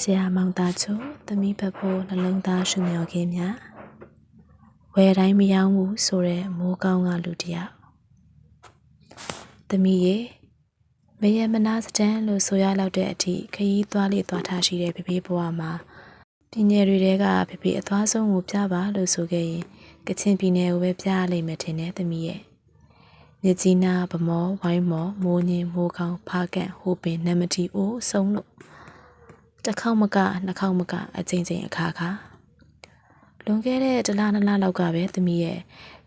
ဆရာမောင်သားချိုသမီးဘက်ဖို့နှလုံးသားရှုမြော်ခြင်းများဝယ်တိုင်းမယောင်းဘူးဆိုတဲ့မိုးကောင်းကလူတစ်ယောက်သမီးရေမယမနာစတန်လို့ဆိုရလောက်တဲ့အထိခရီးသွားလေသွားထားရှိတဲ့ဖေဖေဘဝမှာပြည်နယ်တွေတဲကဖေဖေအသွားဆုံးကိုပြပါလို့ဆိုခဲ့ရင်ကချင်ပြည်နယ်ကိုပဲပြရလိမ့်မယ်ထင်တယ်သမီးရဲ့မြကြီးနာဗမောဝိုင်းမော်မိုးညင်းမိုးကောင်းဖားကန်ဟိုပင်နမတီအိုးဆုံးလို့ တစ်ခေါက်မကနှစ်ခေါက်မကအချိန်ချင်းအခါခါလွန်ခဲ့တဲ့တလားနှစ်လလောက်ကပဲသမီးရဲ့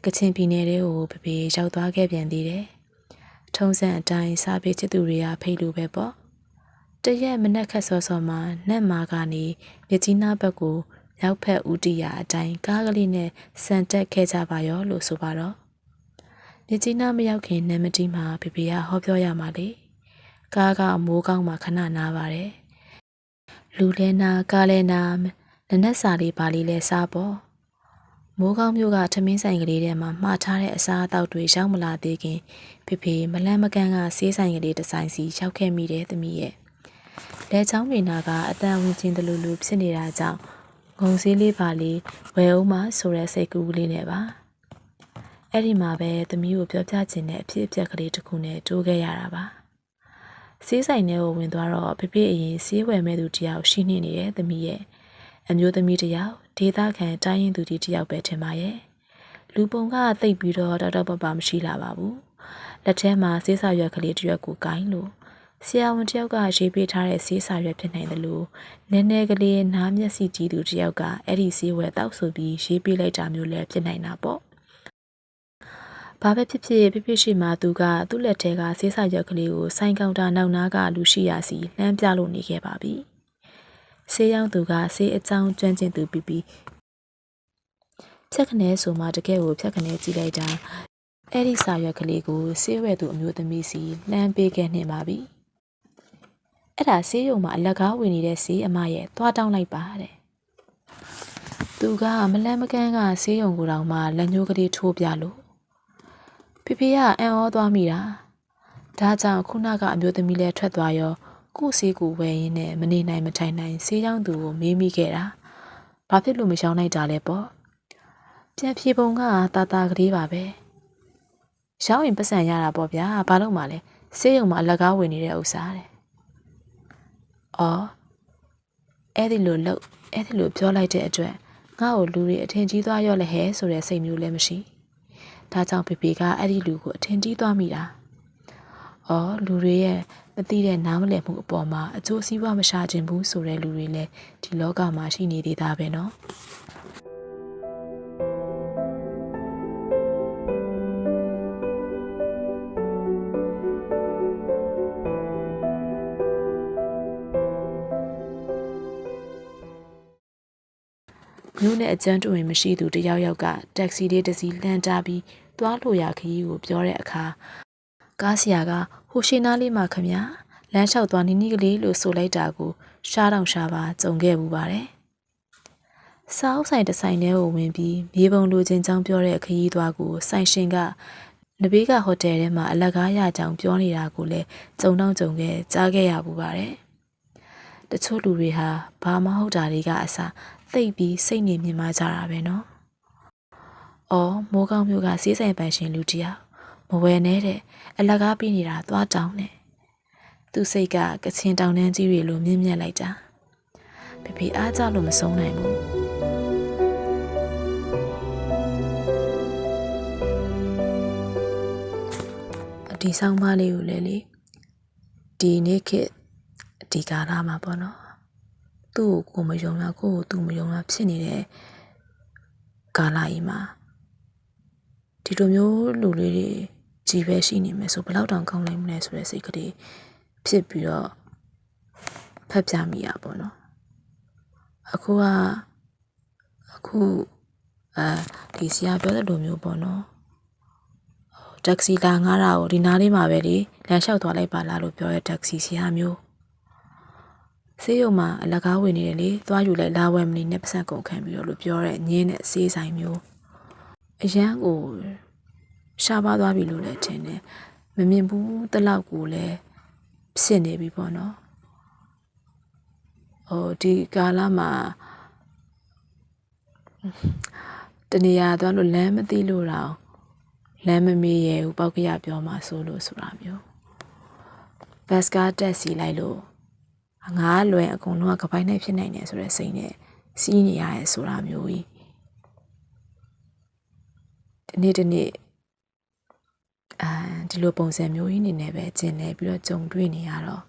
ကချင်ပြည်နယ်တွေကိုဖေဖေရောက်သွားခဲ့ပြန်သေးတယ်။ထုံးစံအတိုင်းစာပေချစ်သူတွေကဖိတ်လို့ပဲပေါ့။တရက်မနက်ခက်စောစောမှာနတ်မာကနေမြကြီးနားဘက်ကိုရောက်ဖက်ဦးတီယာအတိုင်းကားကလေးနဲ့စံတက်ခဲ့ကြပါရောလို့ဆိုပါတော့။မြကြီးနားမရောက်ခင်နမတီမှာဖေဖေကဟောပြောရမှာလေ။ကားကမိုးကောင်းမှခဏနားပါတယ်။ လူလဲနာကားလဲနာနနက်စာလေးပါလေးလဲစားပေါ့မိုးကောင်းမျိုးကထမင်းဆိုင်ကလေးထဲမှာမှားထားတဲ့အစားအသောက်တွေရောက်မလာသေးခင်ဖေဖေမလန်းမကန်းကဆေးဆိုင်ကလေးတစ်ဆိုင်စီရောက်ခဲ့မိတယ်သမီးရဲ့လဲချောင်းတွေနာကအတန်ဝင်ချင်းတလူလူဖြစ်နေတာကြောင့်ငုံစည်းလေးပါလေးဝယ်အောင်မဆိုတဲ့စိတ်ကူးကလေးနဲ့ပါအဲ့ဒီမှာပဲသမီးကိုပြောပြချင်တဲ့အဖြစ်အပျက်ကလေးတစ်ခုနဲ့တိုးခဲ့ရတာပါ ဆေးဆိုင်ထဲကိုဝင်သွားတော့ဖေဖေအရင်ဆေးဝယ်မဲ့သူတယောက်ရှိနေနေတဲ့သမီးရဲ့အမျိုးသမီးတယောက်ဒေသခံတိုင်းရင်သူကြီးတယောက်ပဲထင်ပါရဲ့လူပုံကသိပ်ပြီးတော့တော်တော်ပပမရှိလာပါဘူးလက်ထဲမှာဆေးစာရွက်ကလေးတစ်ရွက်ကိုကိုင်းလို့ဆရာဝန်တယောက်ကရေးပေးထားတဲ့ဆေးစာရွက်ဖြစ်နိုင်တယ်လို့နည်းနည်းကလေးနားမျက်စိကြည့်သူတယောက်ကအဲ့ဒီဆေးဝယ်တောက်ဆိုပြီးရေးပေးလိုက်တာမျိုးလည်းဖြစ်နိုင်တာပေါ့ ဘာပဲဖြစ်ဖြစ်ပြပြရှိမှသူကသူ့လက်ထဲကဆေးစာရွက်ကလေးကိုဆိုင်ကောင်တာနောက်နားကလူရှိရစီလှမ်းပြလို့နေခဲ့ပါပြီ။ဆေးရောင်းသူကဆေးအကြောင်းကျွမ်းကျင်သူပြီးပြီးဖြက်ခနဲဆိုမှတကယ်ကိုဖြက်ခနဲကြည့်လိုက်တာအဲ့ဒီစာရွက်ကလေးကိုဆေးဝယ်သူအမျိုးသမီးစီလှမ်းပေးခဲ့နေပါပြီ။အဲ့ဒါဆေးရုံမှာအလက်ကားဝင်နေတဲ့ဆေးအမရဲ့သွားတောင်းလိုက်ပါတဲ့။သူကမလန်းမကန်းကဆေးရုံကိုတောင်မှလက်ညှိုးကလေးထိုးပြလို့ ဖေဖေကအံ့ဩသွားမိတာဒါကြောင့်ခုနကအမျိုးသမီးလဲထွက်သွားရောကို့ဆေးကိုဝယ်ရင်းနဲ့မနေနိုင်မထိုင်နိုင်ဆေးရောင်းသူကိုမေးမိခဲ့တာဘာဖြစ်လို့မရှောင်းလိုက်တာလဲပေါ့ပြန်ဖြေပုံကတာတာကလေးပါပဲရောင်းရင်ပတ်စံရတာပေါ့ဗျာဘာလို့မှလဲဆေးရုံမှာအလကားဝင်နေတဲ့ဥစ္စာတဲ့အော်အဲ့ဒီလိုလို့အဲ့ဒီလိုပြောလိုက်တဲ့အတွက်ငါ့ကိုလူတွေအထင်ကြီးသွားရော့လဲဟဲဆိုတဲ့စိတ်မျိုးလည်းမရှိ ဒါကြောင့်ဖေဖေကအဲ့ဒီလူကိုအထင်ကြီးသွားမိတာ။အော်လူတွေရဲ့မသိတဲ့နားမလည်မှုအပေါ်မှာအကျိုးစီးပွားမရှာခြင်းဘူးဆိုတဲ့လူတွေလည်းဒီလောကမှာရှိနေသေးတာပဲနော်။မြို့နဲ့အကျန်းတူရင်မရှိသူတယောက်ယောက်ကတက္ကစီလေးတစ်စီးလှမ်းတားပြီး သွားလို့ရခရီးကိုပြောတဲ့အခါကားဆရာကဟိုရှိနားလေးမှာခမညာလမ်းလျှောက်သွားနီးနီးကလေးလို့ဆိုလိုက်တာကိုရှားတောင်ရှားပါကြုံခဲ့ဘူးပါတယ်။စာအုပ်ဆိုင်တစ်ဆိုင်ထဲကိုဝင်ပြီးမြေပုံလိုချင်းကြောင်းပြောတဲ့ခရီးသွားကိုဆိုင်ရှင်ကနဘေးကဟိုတယ်ထဲမှာအလက်ကားရကြောင်ပြောနေတာကိုလည်းကြုံတော့ကြုံခဲ့ကြားခဲ့ရဘူးပါတယ်။တချို့လူတွေဟာဘာမဟုတ်တာတွေကအစားသိပ်ပြီးစိတ်နေမြင်မှကြတာပဲနော်။ အော်မိုးကောင်းမျိုးကစီးဆိုင်ပန်ရှင်လူတယောက်မဝယ်နဲ့တဲ့အလကားပြီးနေတာသွားတောင်းနဲ့။သူ့စိတ်ကကချင်တောင်တန်းကြီးတွေလိုမြင့်မြတ်လိုက်တာ။ဖေဖေအားကြလို့မဆုံးနိုင်ဘူး။ဒီဆောင်မလေးကိုလည်းလေဒီနေ့ခေတ်ဒီကာလမှာပေါ့နော်။သူ့ကိုကိုမယုံတာကိုကိုသူမယုံတာဖြစ်နေတဲ့ကာလကြီးမှာ ဒီလိုမျိုးလူလေးတွေကြီးပဲရှိနေမယ်ဆိုဘယ်တော့တောင်ကောင်းနိုင်မလဲဆိုတဲ့စိတ်ကလေးဖြစ်ပြီးတော့ဖက်ပြမိရပါတော့အခုကအခုအဲဒီဆရာပြောတဲ့လိုမျိုးပေါ့နော်တက္ကစီလာငားတာကိုဒီနားလေးမှာပဲလေလမ်းလျှောက်သွားလိုက်ပါလားလို့ပြောတဲ့တက္ကစီဆရာမျိုးဆေးရုံမှာအလကားဝင်နေတယ်လေသွားယူလိုက်လာဝယ်မနေနဲ့ပတ်စံကုန်ခံပြီးတော့လို့ပြောတဲ့ညင်းတဲ့ဆေးဆိုင်မျိုး အရန်ကိုရှားပါသွားပြီလို့လည်းထင်တယ်မမြင်ဘူးတလောက်ကိုလည်းဖြစ်နေပြီပေါ့နော်။ဩဟိုဒီကာလမှာတနေရာသွားလို့လမ်းမသိလို့တော့လမ်းမမေးရဘူးပောက်ကရပြောမှဆိုလို့ဆိုတာမျိုးဘတ်စကားတက်စီလိုက်လို့ငါးလွယ်အကုန်လုံးကကပိုင်းနိုင်ဖြစ်နိုင်တယ်ဆိုတဲ့စိတ်နဲ့စီးနေရရဲဆိုတာမျိုးကြီး ဒီနေ့ဒီနေ့အာဒီလိုပုံစံမျိုးကြီးနေနဲ့ပဲကျင်နေပြီးတော့ကြုံတွေ့နေရတော့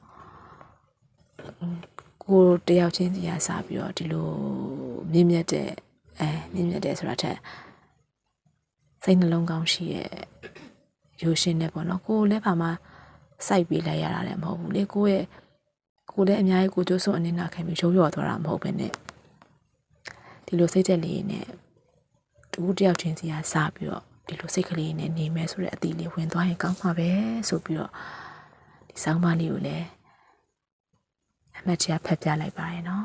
ကိုတယောက်ချင်းစီကစပြီးတော့ဒီလိုမြင့်မြတ်တဲ့အဲမြင့်မြတ်တဲ့ဆိုတာထက်စိတ်နှလုံးကောင်းရှိရဲ့ရိုးရှင်းနေပေါ့နော်ကိုယ်လည်းဘာမှစိုက်ပေးလိုက်ရတာလည်းမဟုတ်ဘူးလေကိုယ့်ရဲ့ကိုယ်လည်းအများကြီးကိုကျိုးစွန်အနေနဲ့ခံပြီးရုံးရော်သွားတာမဟုတ်ဘဲနဲ့ဒီလိုစိတ်သက်လေးနဲ့ တူတယောက်ချင်းစီကစပြီးတော့ဒီလိုစိတ်ကလေးနဲ့နေမယ်ဆိုတဲ့အတီးလေးဝင်သွားရင်ကောင်းမှာပဲဆိုပြီးတော့ဒီဆောင်းပါးလေးကိုလည်းအမှတ်တရဖတ်ပြလိုက်ပါရနော်